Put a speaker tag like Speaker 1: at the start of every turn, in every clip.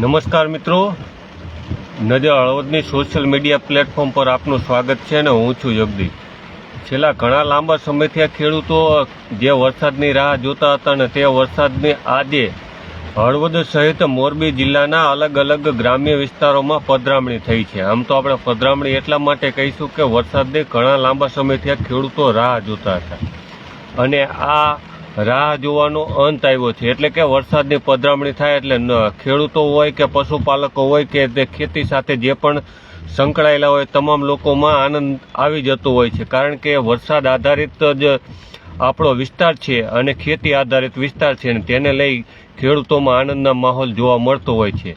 Speaker 1: નમસ્કાર મિત્રો. નજર હળવદની સોશિયલ મીડિયા પ્લેટફોર્મ પર આપનું સ્વાગત છે અને હું છું જગદીશ. છેલ્લા ઘણા લાંબા સમયથી આ ખેડૂતો જે વરસાદની રાહ જોતા હતા અને તે વરસાદની આજે હળવદ સહિત મોરબી જિલ્લાના અલગ અલગ ગ્રામ્ય વિસ્તારોમાં પધરામણી થઈ છે. આમ તો આપણે પધરામણી એટલા માટે કહીશું કે વરસાદની ઘણા લાંબા સમયથી આ ખેડૂતો રાહ જોતા હતા. અને આ રાહ જોવાનો અંત આવ્યો છે. એટલે કે વરસાદની પધરામણી થાય એટલે ખેડૂતો હોય કે પશુપાલકો હોય કે તે ખેતી સાથે જે પણ સંકળાયેલા હોય, તમામ લોકોમાં આનંદ આવી જતો હોય છે. કારણ કે વરસાદ આધારિત જ આપણો વિસ્તાર છે અને ખેતી આધારિત વિસ્તાર છે અને તેને લઈ ખેડૂતોમાં આનંદના માહોલ જોવા મળતો હોય છે.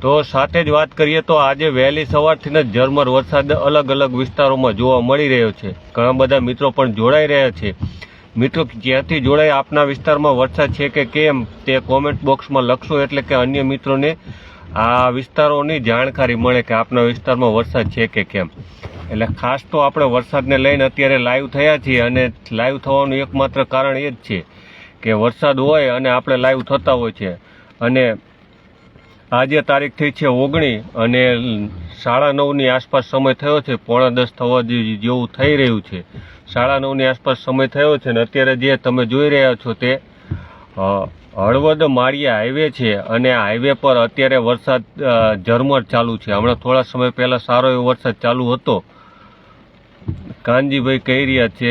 Speaker 1: તો સાથે જ વાત કરીએ તો આજે વહેલી સવારથી જ ઝરમર વરસાદ અલગ અલગ વિસ્તારોમાં જોવા મળી રહ્યો છે. ઘણા બધા મિત્રો પણ જોડાઈ રહ્યા છે. મિત્રો જ્યાંથી જોડાય આપના વિસ્તારમાં વરસાદ છે કે કેમ? તે કોમેન્ટ બોક્સમાં લખશો, એટલે કે અન્ય મિત્રોને આ વિસ્તારોની જાણકારી મળે કે આપના વિસ્તારમાં વરસાદ છે કે કેમ. એટલે ખાસ તો આપણે વરસાદને લઈને અત્યારે લાઈવ થયા છીએ અને લાઈવ થવાનું એકમાત્ર કારણ એ જ છે કે વરસાદ હોય અને આપણે લાઈવ થતા હોય છે. અને આજે તારીખ થઈ છે ઓગણી અને સાડા નવની આસપાસ સમય થયો છે, પોણા દસ થવા જેવું થઈ રહ્યું છે. સાડા નવની આસપાસ સમય થયો છે ને અત્યારે જે તમે જોઈ રહ્યા છો તે હળવદ માળિયા હાઈવે છે અને હાઈવે પર અત્યારે વરસાદ ઝરમર ચાલુ છે. હમણાં થોડા સમય પહેલાં સારો એવો વરસાદ ચાલુ હતો. કાનજીભાઈ કહી રહ્યા છે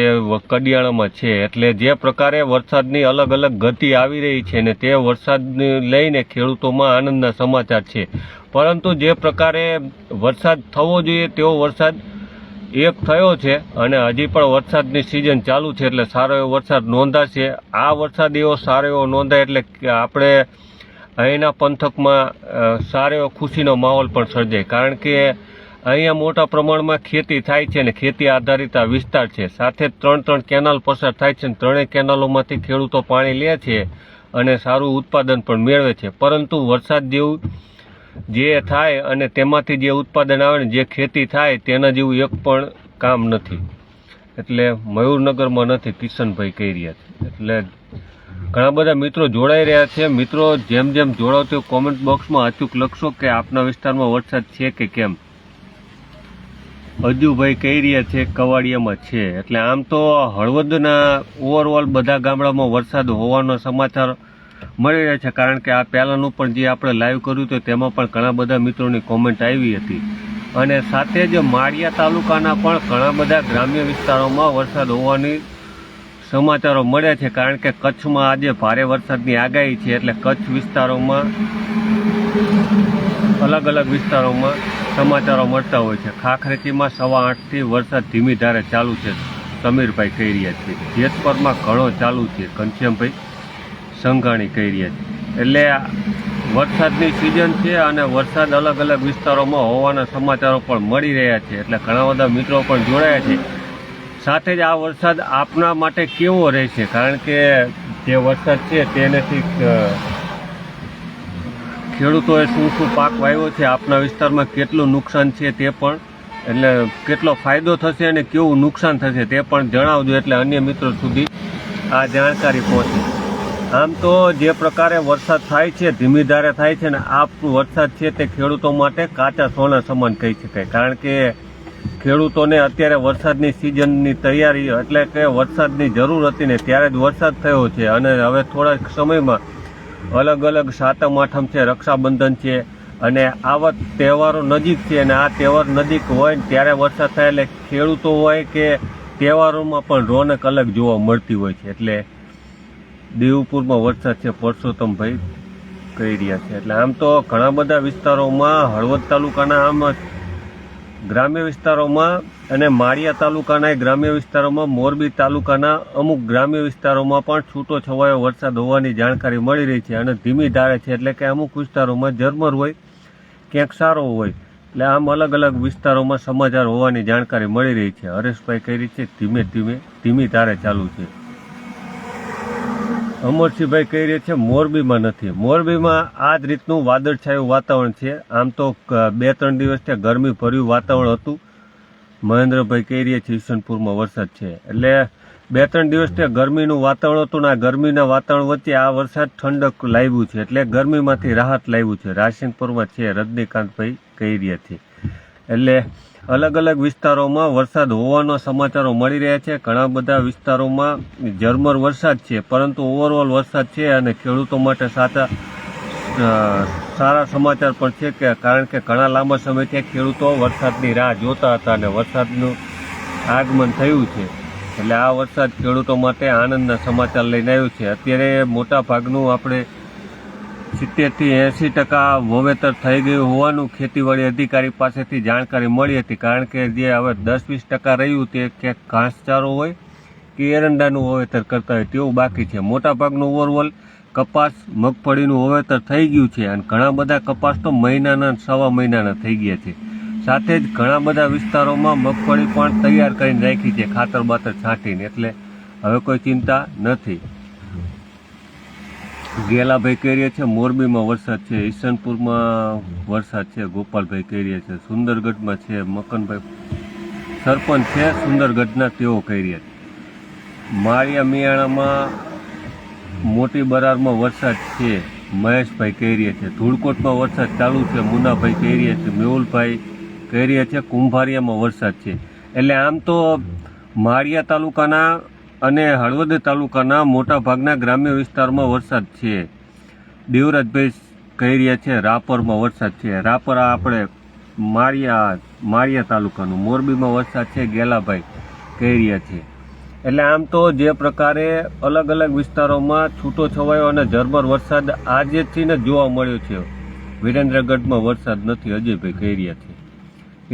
Speaker 1: કડિયાણામાં છે. એટલે જે પ્રકારે વરસાદની અલગ અલગ ગતિ આવી રહી છે ને તે વરસાદને લઈને ખેડૂતોમાં આનંદના સમાચાર છે. પરંતુ જે પ્રકારે વરસાદ થવો જોઈએ તેવો વરસાદ એક થયો છે અને હજી પણ વરસાદની સિઝન ચાલુ છે એટલે સારો એવો વરસાદ નોંધાશે. આ વરસાદ એવો સારો એવો નોંધાય એટલે આપણે અહીંના પંથકમાં સારો એવો ખુશીનો માહોલ પણ સર્જાય. કારણ કે અહીંયા મોટા પ્રમાણમાં ખેતી થાય છે અને ખેતી આધારિત આ વિસ્તાર છે. સાથે ત્રણ ત્રણ કેનાલ પસાર થાય છે અને ત્રણેય કેનાલોમાંથી ખેડૂતો પાણી લે છે અને સારું ઉત્પાદન પણ મેળવે છે. પરંતુ વરસાદ જેવું જે થાય અને તેમાંથી જે ઉત્પાદન આવે ને જે ખેતી થાય તેના જેવું એક પણ કામ નથી. એટલે મયુરનગરમાં નથી કિશનભાઈ કહી રહ્યા છે. એટલે ઘણા બધા મિત્રો જોડાઈ રહ્યા છે. મિત્રો જેમ જેમ જોડાવ તે કોમેન્ટ બોક્સમાં અચૂક લખશો કે આપના વિસ્તારમાં વરસાદ છે કે કેમ? અજુભાઈ કહી રહ્યા છે? કવાડિયામાં છે. એટલે આમ તો હળવદના ઓવરઓલ બધા ગામડામાં વરસાદ હોવાનો સમાચાર મળી રહ્યા છે. કારણ કે આ પહેલાંનું પણ જે આપણે લાઈવ કર્યું હતું, તેમાં પણ ઘણા બધા મિત્રોની કોમેન્ટ આવી હતી. અને સાથે જ માળિયા તાલુકાના પણ ઘણા બધા ગ્રામ્ય વિસ્તારોમાં વરસાદ હોવાની સમાચારો મળ્યા છે. કારણ કે કચ્છમાં આજે ભારે વરસાદની આગાહી છે. એટલે કચ્છ વિસ્તારોમાં અલગ અલગ વિસ્તારોમાં સમાચારો મળતા હોય છે. ખાખરેતીમાં સવા આઠથી વરસાદ ધીમી ધારે ચાલુ છે. સમીરભાઈ કહી રહ્યા છે જેતપરમાં ઘણો ચાલુ છે. ઘનશ્યામભાઈ સંઘાણી કહી રહ્યા છે. એટલે વરસાદની સિઝન છે અને વરસાદ અલગ અલગ વિસ્તારોમાં હોવાના સમાચારો પણ મળી રહ્યા છે. એટલે ઘણા બધા મિત્રો પણ જોડાયા છે. સાથે જ આ વરસાદ આપના માટે કેવો રહેશે? કારણ કે જે વરસાદ છે તેનેથી ખેડૂતોએ શું શું પાક વાવ્યો છે, આપના વિસ્તારમાં કેટલું નુકસાન છે તે પણ, એટલે કેટલો ફાયદો થશે અને કેવું નુકસાન થશે તે પણ જણાવજો, એટલે અન્ય મિત્રો સુધી આ જાણકારી પહોંચે. આમ તો જે પ્રકારે વરસાદ થાય છે, ધીમી ધારે થાય છે ને આ વરસાદ છે તે ખેડૂતો માટે કાચા સોના સમાન કહી શકાય. કારણ કે ખેડૂતોને અત્યારે વરસાદની સિઝનની તૈયારી, એટલે કે વરસાદની જરૂર હતી ને ત્યારે જ વરસાદ થયો છે અને હવે થોડાક સમયમાં અલગ અલગ સાતમ, આઠમ છે, રક્ષાબંધન છે અને આવા તહેવારો નજીક છે અને આ તહેવાર નજીક હોય ત્યારે વરસાદ થાય એટલે ખેડૂતો હોય કે તહેવારોમાં પણ રોનક અલગ જોવા મળતી હોય છે. એટલે દેવપુરમાં વરસાદ છે, પરસોત્તમભાઈ કહી રહ્યા છે. એટલે આમ તો ઘણા બધા વિસ્તારોમાં હળવદ તાલુકાના આમ ગ્રામ્ય વિસ્તારોમાં અને માળિયા તાલુકાના ગ્રામ્ય વિસ્તારોમાં મોરબી તાલુકાના અમુક ગ્રામ્ય વિસ્તારોમાં પણ છૂટો છવાયો વરસાદ હોવાની જાણકારી મળી રહી છે અને ધીમી ધારે છે એટલે કે અમુક વિસ્તારોમાં ઝરમર હોય, ક્યાંક સારો હોય, એટલે આમ અલગ અલગ વિસ્તારોમાં સમાચાર હોવાની જાણકારી મળી રહી છે. હરેશભાઈ કહી રહી છે ધીમે ધીમે ધીમી ધારે ચાલુ છે? અમરસિંહભાઈ કહી રહ્યા છે, મોરબીમાં નથી. મોરબીમાં આ જ રીતનું વાદળછાયું વાતાવરણ છે. આમ તો બે ત્રણ દિવસથી ગરમી ભર્યું વાતાવરણ હતું. મહેન્દ્રભાઈ કહી રહ્યા છે ઈશનપુરમાં વરસાદ છે. એટલે બે ત્રણ દિવસથી ગરમીનું વાતાવરણ હતું ને આ ગરમીના વાતાવરણ વચ્ચે આ વરસાદ ઠંડક લાવ્યું છે. એટલે ગરમીમાંથી રાહત લાવ્યું છે. રાસિંગપુરમાં છે, રજનીકાંતભાઈ કૈરિયાથી એટલે અલગ અલગ વિસ્તારોમાં વરસાદ હોવાના સમાચારો મળી રહ્યા છે. ઘણા બધા વિસ્તારોમાં ઝરમર વરસાદ છે, પરંતુ ઓવરઓલ વરસાદ છે અને ખેડૂતો માટે સાચા સારા સમાચાર પણ છે કે, કારણ કે ઘણા લાંબા સમયથી ખેડૂતો વરસાદની રાહ જોતા હતા અને વરસાદનું આગમન થયું છે. એટલે આ વરસાદ ખેડૂતો માટે આનંદના સમાચાર લઈને આવ્યું છે. અત્યારે મોટા ભાગનું આપણે સિત્તેરથી એંસી ટકા વાવેતર થઈ ગયું હોવાનું ખેતીવાડી અધિકારી પાસેથી જાણકારી મળી હતી. કારણ કે જે હવે દસ વીસ ટકા રહ્યું તે ક્યાંક ઘાસચારો હોય કે એરંડાનું વાવેતર કરતા હોય તેવું બાકી છે. મોટાભાગનું ઓવરઓલ કપાસ, મગફળીનું વાવેતર થઈ ગયું છે અને ઘણા બધા કપાસ તો મહિનાના સવા મહિનાના થઈ ગયા છે. સાથે જ ઘણા બધા વિસ્તારોમાં મગફળી પણ તૈયાર કરીને રાખી છે ખાતર બાતર છાંટીને. એટલે હવે કોઈ ચિંતા નથી. ગેલાભાઈ કેરીએ છે, મોરબીમાં વરસાદ છે ઈસનપુરમાં વરસાદ છે, ગોપાલભાઈ કહીએ છે, સુંદરગઢમાં છે, મકનભાઈ સરપંચ છે, સુંદરગઢના તેઓ કહીએ છે. માળિયા મિયાણામાં મોટી બરારમાં વરસાદ છે, મહેશભાઈ કેરીએ છે, ધૂળકોટમાં વરસાદ ચાલુ છે મુનાભાઈ કેરીએ છે, મેહુલભાઈ કહીએ છે, કુંભારિયામાં વરસાદ છે. એટલે આમ તો માળિયા તાલુકાના અને હળવદ તાલુકાના મોટા ભાગના ગ્રામ્ય વિસ્તારમાં વરસાદ છે. દેવરાજભાઈ કહી રહ્યા છે, રાપરમાં વરસાદ છે. રાપર આપણે માળિયા માળિયા તાલુકાનું, મોરબીમાં વરસાદ છે, ગેલાભાઈ કહી રહ્યા છે. એટલે આમ તો જે પ્રકારે અલગ અલગ વિસ્તારોમાં છૂટો છવાયો અને ઝરમર વરસાદ આજેથી ને જોવા મળ્યો છે. વિરેન્દ્રગઢમાં વરસાદ નથી, અજયભાઈ કહી રહ્યા છે.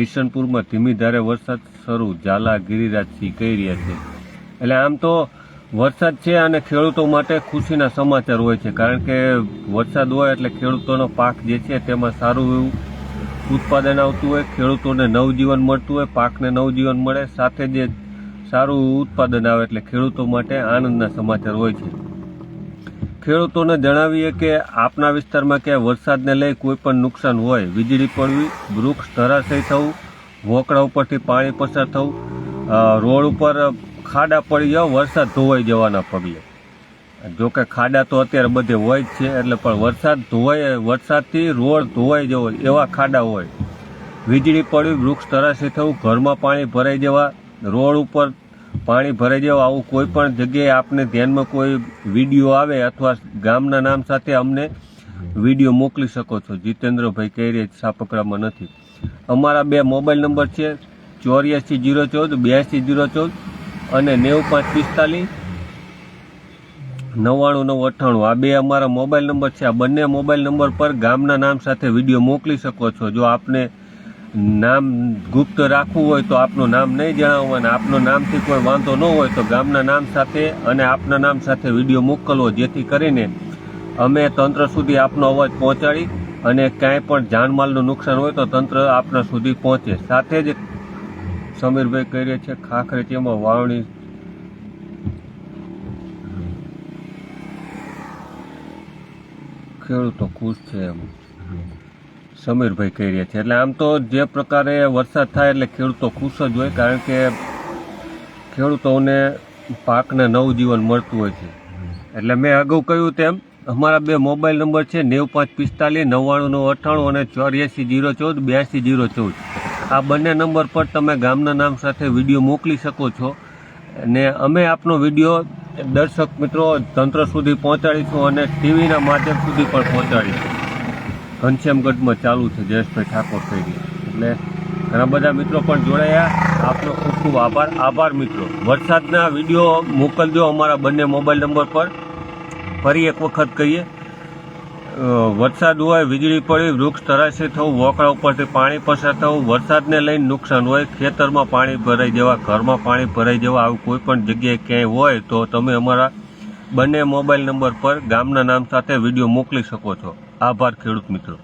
Speaker 1: ઈશનપુરમાં ધીમી ધારે વરસાદ શરૂ, ઝાલા, ગિરિરાજસિંહ કહી રહ્યા છે. એટલે આમ તો વરસાદ છે અને ખેડૂતો માટે ખુશીના સમાચાર હોય છે. કારણ કે વરસાદ હોય એટલે ખેડૂતોનો પાક જે છે તેમાં સારું એવું ઉત્પાદન આવતું હોય, ખેડૂતોને નવજીવન મળતું હોય, પાકને નવજીવન મળે, સાથે જે સારું ઉત્પાદન આવે એટલે ખેડૂતો માટે આનંદના સમાચાર હોય છે. ખેડૂતોને જણાવીએ કે આપના વિસ્તારમાં ક્યાંય વરસાદને લઈ કોઈ પણ નુકસાન હોય, વીજળી પડવી, વૃક્ષ ધરાશય થવું વોકડા ઉપરથી પાણી પસાર થવું રોડ ઉપર ખાડા પડી જાવ વરસાદ ધોવાઈ જવાના પગલે. જો કે ખાડા તો અત્યારે બધે હોય જ છે, એટલે પણ વરસાદ ધોવાય, વરસાદથી રોડ ધોવાઈ જવો, એવા ખાડા હોય. વીજળી પડવી, વૃક્ષ તરાશી થવું, ઘરમાં પાણી ભરાઈ જવા, રોડ ઉપર પાણી ભરાઈ જવા, આવું કોઈ પણ જગ્યાએ આપને ધ્યાનમાં કોઈ વીડિયો આવે અથવા ગામના નામ સાથે અમને વીડિયો મોકલી શકો છો. જીતેન્દ્રભાઈ કહી રહ્યા સાપકડામાં નથી. અમારા બે મોબાઈલ નંબર છે, ચોર્યાસી જીરો ચૌદ, બ્યાસી જીરો ચૌદ અને નેવું પાંચ પિસ્તાલીસ. નવ્વાણું નવ અઠ્ઠાણું. આ બે અમારા મોબાઈલ નંબર છે. આ બંને મોબાઈલ નંબર પર ગામના નામ સાથે વીડિયો મોકલી શકો છો. જો આપને નામ ગુપ્ત રાખવું હોય તો આપનું નામ નહીં જણાવવું અને આપનું નામથી કોઈ વાંધો ન હોય તો ગામના નામ સાથે અને આપના નામ સાથે વીડિયો મોકલવો, જેથી કરીને અમે તંત્ર સુધી આપનો અવાજ પહોંચાડી અને કાંઈ પણ જાનમાલનું નુકસાન હોય તો તંત્ર આપના સુધી પહોંચે. સાથે જ સમીરભાઈ કહી છે ખાખરે તેમાં વાવણી. ખેડૂતો ખુશ છે એમ. સમીરભાઈ કહી રહ્યા છે, એટલે આમ તો જે પ્રકારે વરસાદ થાય એટલે ખેડૂતો ખુશ જ હોય, કારણ કે ખેડૂતોને પાકને નવું જીવન મળતું હોય છે. એટલે મેં અગાઉ કહ્યું તેમ, અમારા બે મોબાઈલ નંબર છે નેવું પાંચ પિસ્તાલીસ, નવ્વાણું નવ અઠ્ઠાણું અને ચોર્યાસી જીરો ચૌદ બ્યાસી જીરો ચૌદ. આ બંને નંબર પર તમે ગામના નામ સાથે વીડિયો મોકલી શકો છો. ને અમે આપનો વીડિયો દર્શક મિત્રો તંત્ર સુધી પહોંચાડીશું અને ટીવીના માધ્યમ સુધી પણ પહોંચાડીશું. ઘનશ્યામગઢમાં ચાલુ છે, જયેશભાઈ ઠાકોર થઈ ગયા એટલે ઘણા બધા મિત્રો પણ જોડાયા. આપનો ખૂબ ખૂબ આભાર. આભાર મિત્રો. વરસાદના વીડિયો મોકલજો અમારા બંને મોબાઈલ નંબર પર. ફરી એક વખત કહીએ. વરસાદ હોય, વીજળી પડી, વૃક્ષ તરાશી થવું, વોકળા ઉપરથી પાણી પસાર થવું, વરસાદને લઈને નુકસાન હોય, ખેતરમાં પાણી ભરાઈ જવા, ઘરમાં પાણી ભરાઈ જવા આવું કોઈ પણ જગ્યાએ ક્યાંય હોય, તો તમે અમારા બંને મોબાઈલ નંબર પર ગામના નામ સાથે વીડિયો મોકલી શકો છો. આભાર ખેડૂત મિત્રો.